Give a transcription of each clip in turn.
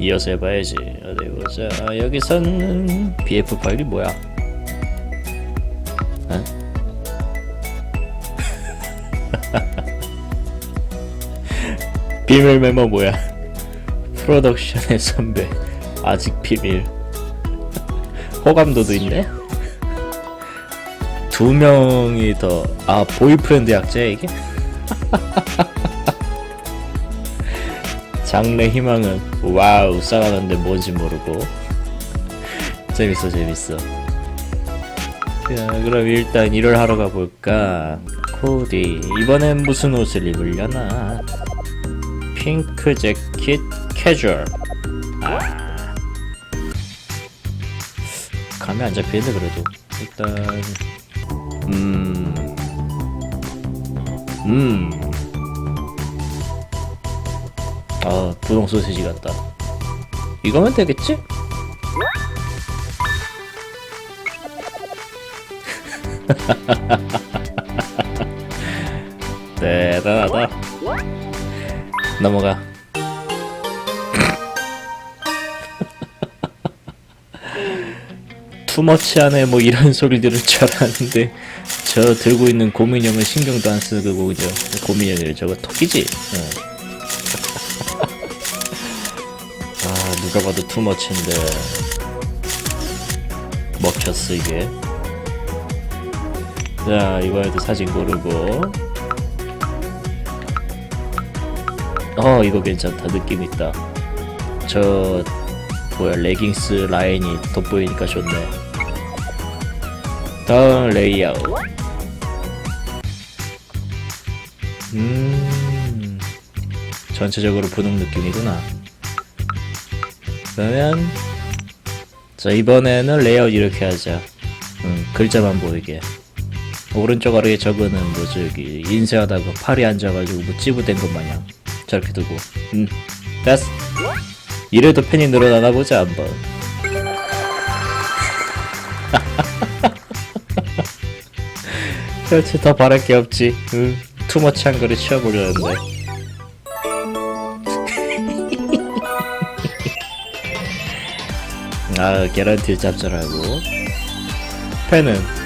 이어서 해봐야지. 어디 보자. 여기서는 BF 파일이 뭐야? 어? 비밀 메모 뭐야? 프로덕션의 선배. 아직 비밀. 호감도도 있네? 두 명이 더 아 보이프렌드 약자야 이게 장래 희망은 와우 싸가는데 뭔지 모르고. 재밌어 재밌어. 자 그럼 일단 일을 하러 가볼까? 코디. 이번엔 무슨 옷을 입으려나? 핑크 재킷 캐주얼. 아. 감이 안 잡히는데 그래도. 일단 음. 음. 아, 분홍 소시지 같다. 이거면 되겠지? 대단하다. 넘어가. 투머치하네 뭐 이런 소리 들을 줄 알았는데 저 들고 있는 고민형은 신경도 안 쓰고 그죠 고민형이 저거 토끼지 응. 누가 봐도 투머치인데 먹혔어 이게. 자 이번에도 사진 고르고. 어 이거 괜찮다. 느낌 있다. 저 뭐야 레깅스 라인이 돋보이니까 좋네. 다음 레이아웃. 음 전체적으로 분홍 느낌이구나 그러면 자 이번에는 레이아웃 이렇게 하자. 음, 글자만 보이게. 오른쪽 아래에 적어는 뭐 저기 인쇄하다가 팔이 앉아가지고 뭐 찌부된 것 마냥 저렇게 두고. 음 됐어. 이래도 팬이 늘어나나 보자 한번. 그렇지 더 바랄 게 없지. 응 투머치한 거를 치워보려는데 아 계란틸 짭짤하고. 팬은?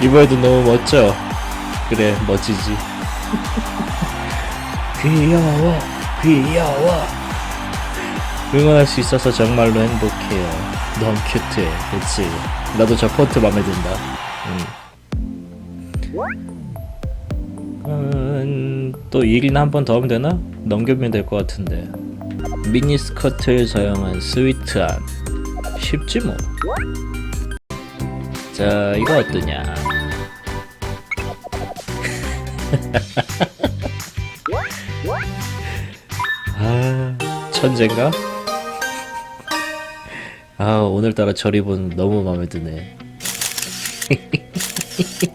이번에도 너무 멋져. 그래 멋지지. 귀여워 귀여워. 응원할 수 있어서 정말로 행복해요. 너무 큐트해 그치? 나도 저 폰트 맘에 든다. 음, 또 일이나 한 번 더 하면 되나? 넘겨보면 될 것 같은데 미니 스커트를 사용한 스위트한 쉽지 뭐 자, 이거 어떠냐? 아, 천재인가? 아, 오늘따라 저 입은 너무 마음에 드네.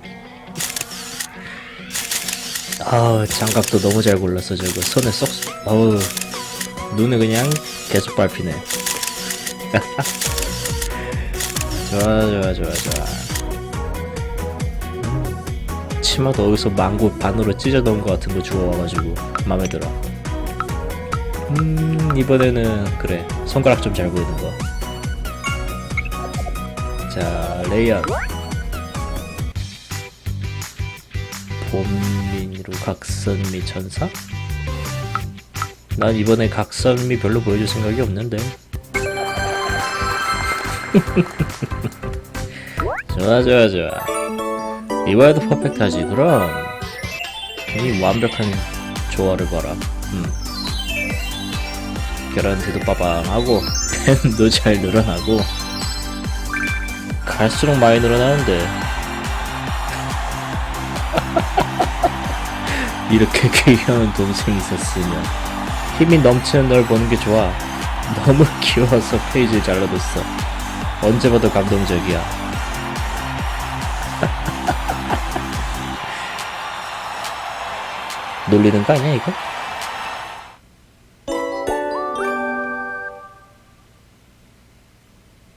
아, 장갑도 너무 잘 골랐어, 저거. 손에 쏙, 어우, 눈에 그냥 계속 밟히네. 좋아 좋아 좋아 좋아. 음, 치마도 어디서 망고 반으로 찢어 놓은 것 같은 거 주워와가지고 마음에 들어. 음 이번에는 그래. 손가락 좀 잘 보이는 거자 레이아웃 봄민으로 각선미 천사? 난 이번에 각선미 별로 보여줄 생각이 없는데. 좋아 좋아 좋아. 이번에도 퍼펙트하지 그럼. 이 완벽한 조화를 봐라. 음. 계란티도 빠방하고 펜도 잘 늘어나고. 갈수록 많이 늘어나는데 이렇게 귀여운 동생이 있었으면 힘이 넘치는 널 보는 게 좋아 너무 귀여워서 페이지를 잘라뒀어 언제 봐도 감동적이야. 놀리는 거 아니야 이거?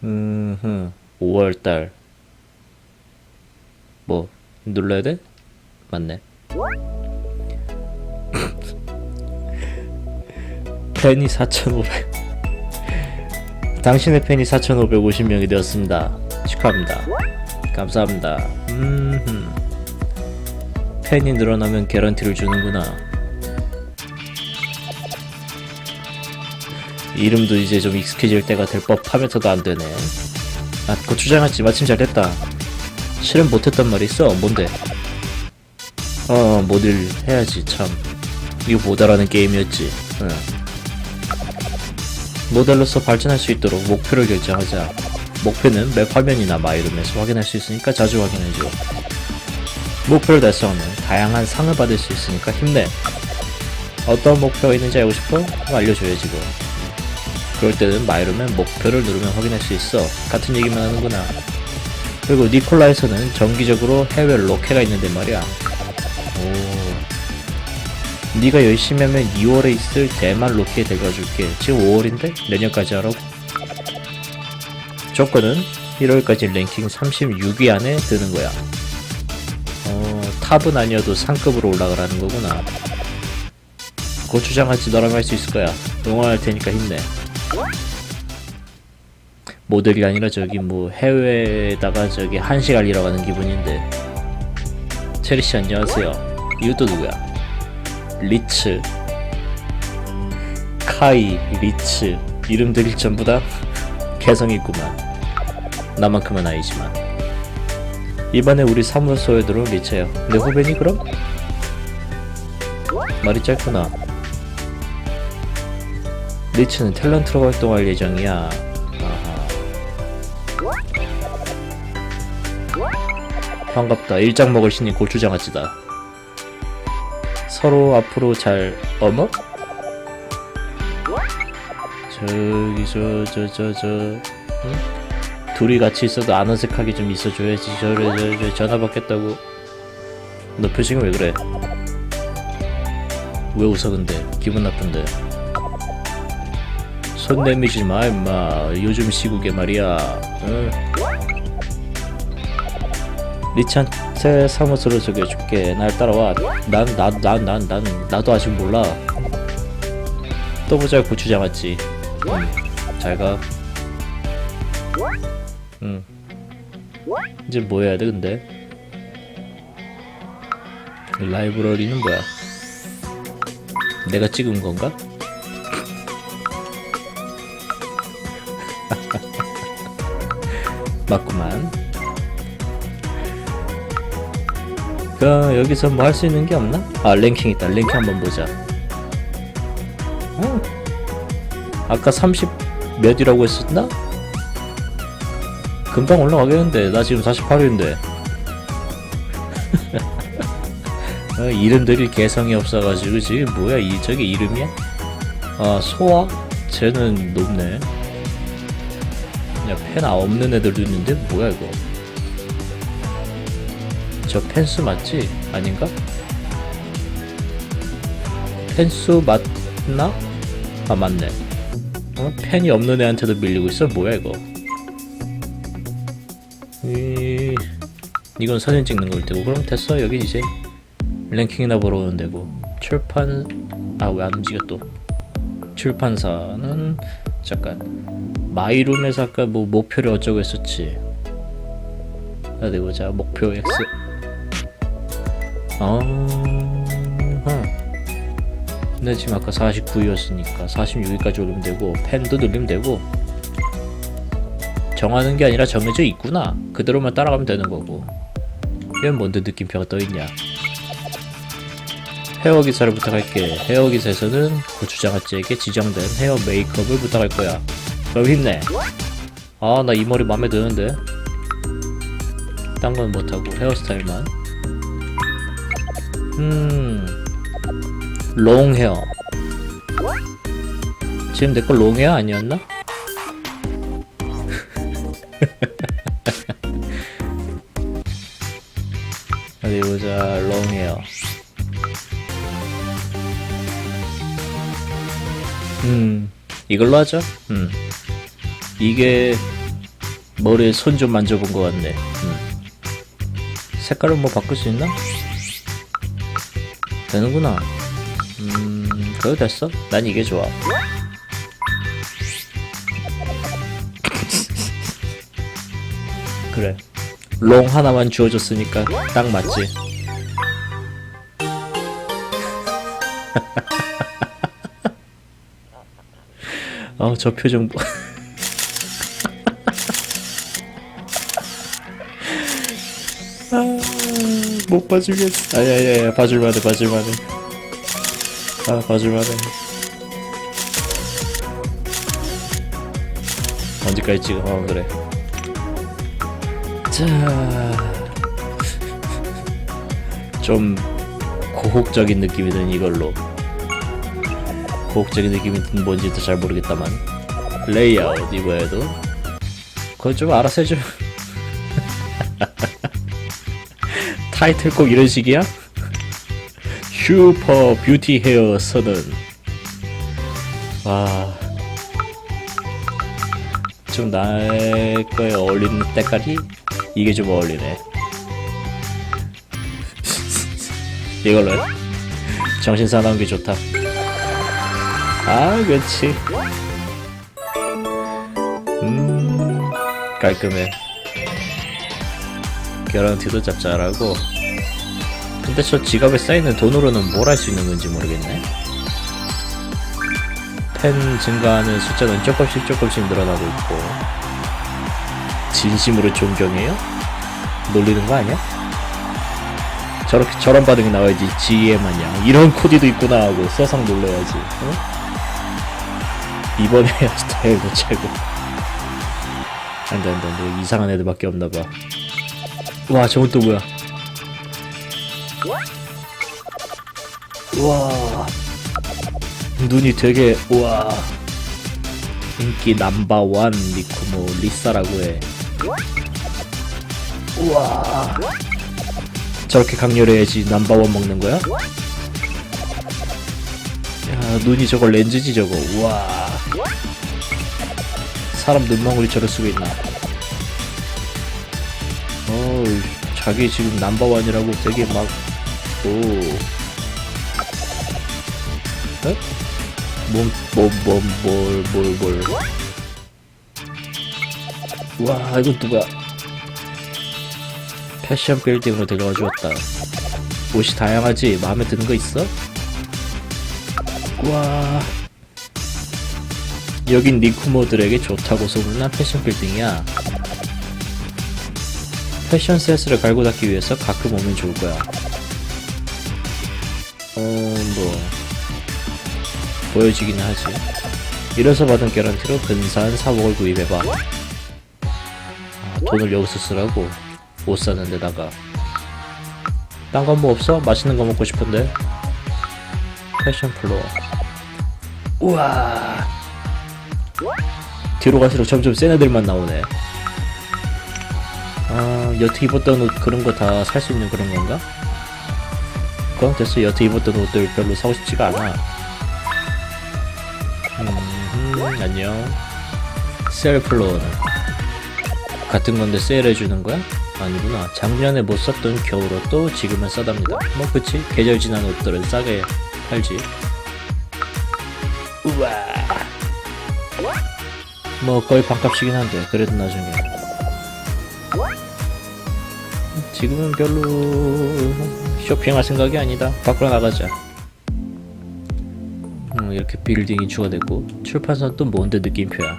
음, 5월달 뭐 눌러야 돼? 맞네. 팬이 4,500. 당신의 팬이 4,550명이 되었습니다. 축하합니다. 감사합니다. 음. 팬이 늘어나면 개런티를 주는구나. 이름도 이제 좀 익숙해질 때가 될 법 하면서도 안 되네. 아, 고추장아찌 마침 잘 됐다. 실은 못했단 말이 있어. 뭔데? 어, 모델 해야지 참. 이거 못 알아는 게임이었지. 응. 모델로서 발전할 수 있도록 목표를 결정하자. 목표는 맵 화면이나 마이룸에서 확인할 수 있으니까 자주 확인해줘. 목표를 달성하면 다양한 상을 받을 수 있으니까 힘내. 어떤 목표가 있는지 알고 싶어? 그럼 알려줘야지 뭐. 그럴 때는 마이룸의 목표를 누르면 확인할 수 있어. 같은 얘기만 하는구나. 그리고 니콜라에서는 정기적으로 해외 로케가 있는데 말이야. 오. 네가 열심히 하면 2월에 있을 대만 로케에 데려가줄게. 지금 5월인데 내년까지 하라고. 조건은 1월까지 랭킹 36위 안에 드는 거야. 어, 탑은 아니어도 상급으로 올라가라는 거구나. 고추장아찌 너랑 할수 있을 거야. 응원할 테니까 힘내. 모델이 아니라 저기 뭐 해외에다가 저기 한시간 일하러 가는 기분인데. 체리씨 안녕하세요. 이것도 누구야? 리츠, 카이, 리츠 이름들이 전부 다 개성이 있구만. 나만큼은 아니지만. 이번에 우리 사무소에 들어온 리츠예요. 내 후배니 그럼? 말이 짧구나. 리츠는 탤런트로 활동할 예정이야. 아하. 반갑다. 일장 먹을 신이 고추장아찌다. 서로 앞으로 잘 어머? 저기 저저 저 저 응? 둘이 같이 있어도 안 어색하게 좀 있어줘야지 저래 저, 저 전화 받겠다고 너 표정이 왜 그래? 왜 웃어 근데 기분 나쁜데 손 내미지 마 임마 요즘 시국에 말이야 응? 리찬 테 사무소로 소개해줄게. 날 따라와. 난 나 난 난 난 나도 아직 몰라. 또 보자. 고추장아찌 응, 잘가. 응 이제 뭐 해야 돼 근데? 라이브러리는 뭐야? 내가 찍은 건가? 맞구만 그 여기서 뭐 할 수 있는 게 없나? 아 랭킹 있다 랭킹 한번 보자 어. 아까 30 몇이라고 했었나? 금방 올라가겠는데 나 지금 48위인데 어, 이름들이 개성이 없어가지고 지금 뭐야 이 저게 이름이야? 아 소아? 쟤는 높네 야펜 없는 애들도 있는데 뭐야 이거 저 펜스 맞지? 아닌가? 펜스 맞나? 아 맞네 어? 펜이 없는 애한테도 밀리고 있어? 뭐야 이거 이... 이건 사진 찍는 걸 테고 그럼 됐어 여기 이제 랭킹이나 보러 오는 데고 출판 아 왜 안 움직여 또 출판사는 잠깐 마이룸에서 아까 뭐 목표를 어쩌고 했었지 어디 보자 목표 X 아 근데 지금 아까 49위였으니까 46위까지 올리면 되고 펜도 늘리면 되고 정하는 게 아니라 정해져 있구나. 그대로만 따라가면 되는 거고. 얘는 뭔데 느낌표가 떠있냐? 헤어 기사를 부탁할게. 헤어 기사에서는 고추장아찌에게 지정된 헤어 메이크업을 부탁할 거야. 그럼 힘내. 아 나 이 머리 맘에 드는데. 딴 건 못하고 헤어스타일만 음 롱 헤어 지금 내 거 롱 헤어 아니었나? 어디 보자 롱 헤어 음 이걸로 하죠 음 이게 머리에 손 좀 만져본 것 같네 음. 색깔은 뭐 바꿀 수 있나? 되는구나. 음, 그거 됐어. 난 이게 좋아. 그래. 롱 하나만 주어줬으니까 딱 맞지. 아, 저 표정. 봐. 아, 못 봐주겠어. 아야야야, 봐줄만해, 봐줄만해. 아, 봐줄만해. 언제까지 찍어? 어, 그래. 자, 좀 고혹적인 느낌이 드는 이걸로. 고혹적인 느낌이 든 뭔지도 잘 모르겠다만. 레이아웃 이거에도. 그건 좀 알아서 해줘. 타이틀 꼭 이런 식이야? 슈퍼 뷰티 헤어 서든 와. 좀 나의 거에 어울리는 때깔이 이게 좀 어울리네. 이걸로 해. 정신 사나운 게 좋다. 아, 그렇지. 음, 깔끔해. 개런티도 짭짤하고. 근데 저 지갑에 쌓이는 돈으로는 뭘 할 수 있는 건지 모르겠네. 펜 증가하는 숫자는 조금씩 조금씩 늘어나고 있고. 진심으로 존경해요? 놀리는 거 아니야? 저렇게 저런 반응이 나와야지 GE 마냥 이런 코디도 있구나 하고 세상 놀라야지 어? 이번에 도 최고 안돼 안돼 안돼 이상한 애들밖에 없나봐 와 저건 또 뭐야 와. 눈이 되게 와. 인기 남바원 리쿠모 리사라고 해. 우와. 저렇게 강렬해야지 남바원 먹는 거야? 야 눈이 저거 렌즈지 저거. 우와. 사람 눈망울이 저럴 수가 있나? 어 자기 지금 남바원이라고 되게 막 오. 에? 뭐, 뭐, 뭐, 뭘, 뭘, 뭘. 와, 이건 또 뭐야. 패션 빌딩으로 데려가 주었다. 옷이 다양하지? 마음에 드는 거 있어? 와. 여긴 니쿠모들에게 좋다고 소문난 패션 빌딩이야. 패션 센스를 갈고 닦기 위해서 가끔 오면 좋을 거야. 어, 뭐. 보여지기는 하지. 이래서 받은 개런티로 근사한 사복을 구입해봐. 아, 돈을 여기서 쓰라고. 옷 사는 데다가. 딴 건 뭐 없어? 맛있는 거 먹고 싶은데. 패션 플로어. 우와. 뒤로 갈수록 점점 센 애들만 나오네. 아, 여태 입었던 옷 그런 거 다 살 수 있는 그런 건가? 그럼 됐어. 여태 입었던 옷들 별로 사고 싶지가 않아. 음, 안녕. 셀 플로어는 같은 건데 세일해주는 거야? 아니구나. 작년에 못 썼던 겨울옷도 지금은 싸답니다. 뭐 그치? 계절 지난 옷들은 싸게 팔지. 우와. 뭐 거의 반값이긴 한데 그래도 나중에. 지금은 별로 쇼핑할 생각이 아니다. 밖으로 나가자. 음, 이렇게 빌딩이 추가되고 출판사는 또 뭔데 느낌표야.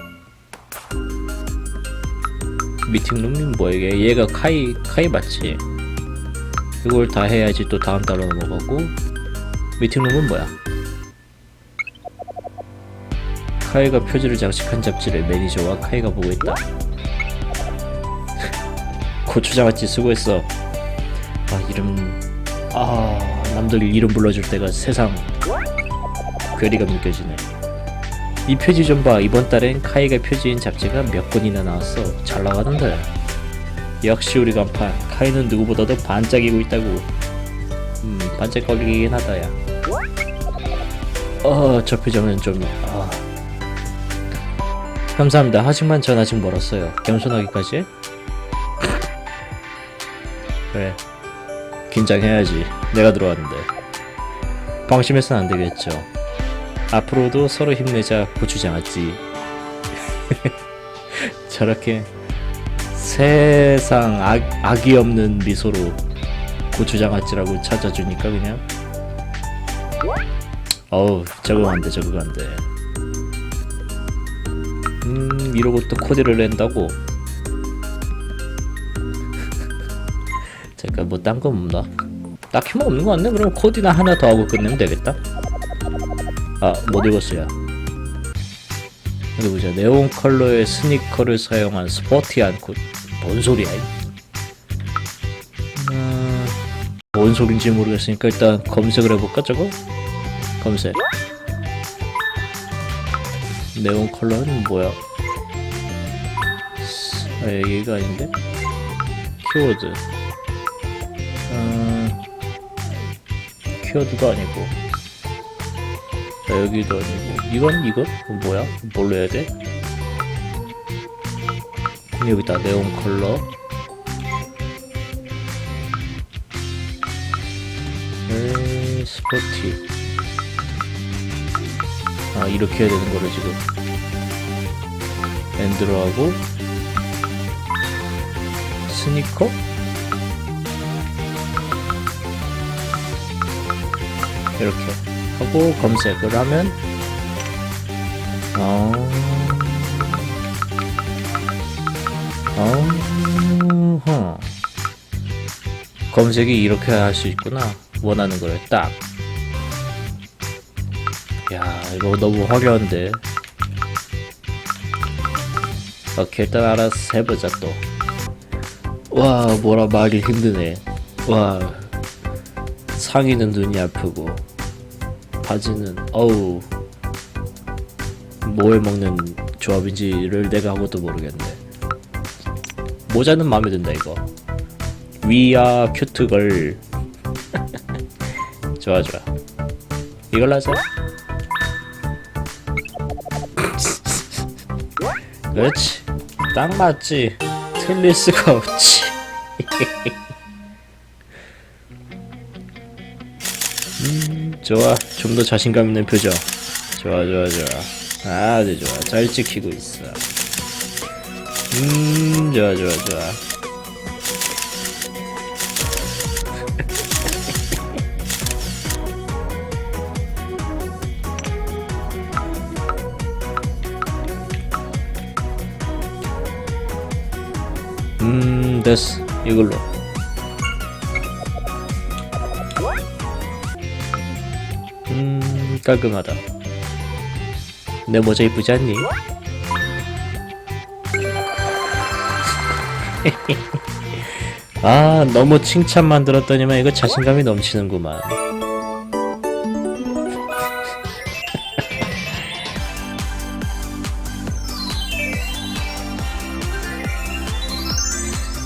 미팅룸이 뭐야 이게? 얘가 카이 카이 맞지? 이걸 다 해야지 또 다음 달로 넘어가고 미팅룸은 뭐야? 카이가 표지를 장식한 잡지를 매니저와 카이가 보고 있다. 고추장아찌 수고했어. 아 남들 이름 불러줄 때가 세상 괴리감 느껴지네. 이 표지 좀 봐. 이번 달엔 카이가 표지인 잡지가 몇 권이나 나왔어. 잘 나가는데. 역시 우리 간판. 카이는 누구보다도 반짝이고 있다고. 음, 반짝거리긴 하다 야. 어, 저 표정은 좀, 아. 감사합니다. 하지만 전 아직 멀었어요. 겸손하기까지? 그래. 긴장해야지. 내가 들어왔는데. 방심해서는 안 되겠죠. 앞으로도 서로 힘내자 고추장아찌. 저렇게 세상 악, 악이 없는 미소로 고추장아찌라고 찾아주니까 그냥 어우 적응 안돼 적응 안돼 음 이러고 또 코디를 낸다고 잠깐 뭐딴거 없나? 딱히 뭐 없는 거 같네 그럼 코디나 하나 더 하고 끝내면 되겠다 아 못 읽었어요 어디 보자 네온 컬러의 스니커를 사용한 스포티한 콧. 뭔 소리야? 이? 음, 뭔 소린지 모르겠으니까 일단 검색을 해볼까 저거? 검색. 네온 컬러는 뭐야? 아, 얘가 아닌데? 키워드. 키워드도 아니고. 자, 여기도 아니고. 이건, 이건? 뭐야? 뭘로 해야 돼? 여기다 네온 컬러. 에이, 스포티. 아, 이렇게 해야 되는 거를 지금. 엔드로 하고, 스니커? 이렇게 하고 검색을 하면, 어, 어 허. 검색이 이렇게 할 수 있구나. 원하는 거를 딱. 야, 이거 너무 화려한데. 오케이, 일단 알아서 해보자, 또. 와, 뭐라 말이 힘드네. 와, 상의는 눈이 아프고, 바지는, 어우, 뭐해 먹는 조합인지를 내가 아무것도 모르겠네. 모자는 마음에 든다 이거. 위아 큐트걸 좋아 좋아. 이걸로 하자. 그렇지. 딱 맞지. 틀릴 수가 없지 좋아. 좀 더 자신감 있는 표정. 좋아 좋아 좋아. 아주 좋아. 잘 찍히고 있어. 음 좋아 좋아 좋아. 음 됐어. 이걸로 깔끔하다. 내 모자 이쁘지 않니? 아 너무 칭찬만 들었더니만 이거 자신감이 넘치는구만.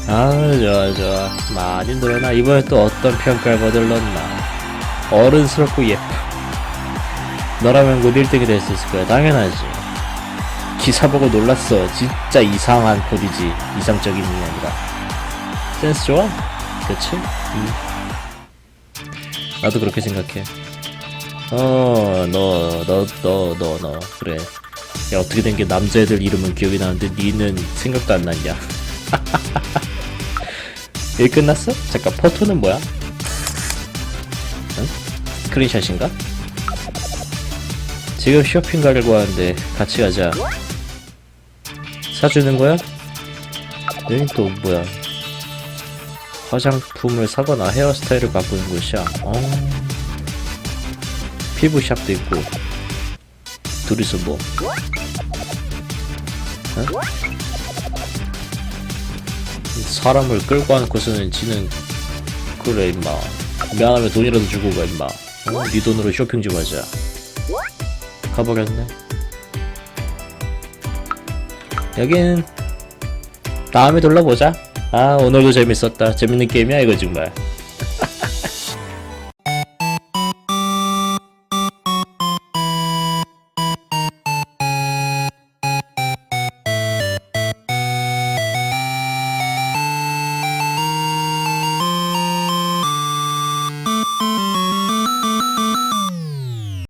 아 좋아 좋아. 많이 늘어나. 이번에 또 어떤 평가를 받을렀나. 어른스럽고 예뻐 너라면 곧 1등이 될 수 있을 거야 당연하지 기사 보고 놀랐어 진짜 이상한 코디지 이상적인 게 아니라 센스 좋아? 그치? 음. 나도 그렇게 생각해. 어, 너, 너, 너, 너, 너. 그래. 야, 어떻게 된 게 남자애들 이름은 기억이 나는데 니는 생각도 안 났냐? 일 끝났어? 잠깐, 포토는 뭐야? 응? 스크린샷인가? 지금 쇼핑 가려고 하는데 같이 가자. 사주는 거야? 여긴 또 뭐야? 화장품을 사거나 헤어스타일을 바꾸는 곳이야. 어. 피부샵도 있고. 둘이서 뭐? 어? 사람을 끌고 앉고서는 지는 그래 임마. 미안하면 돈이라도 주고 가 임마. 어? 네 돈으로 쇼핑 좀 하자. 가버렸네. 여긴 다음에 돌아보자. 아 오늘도 재밌었다. 재밌는 게임이야 이거 정말.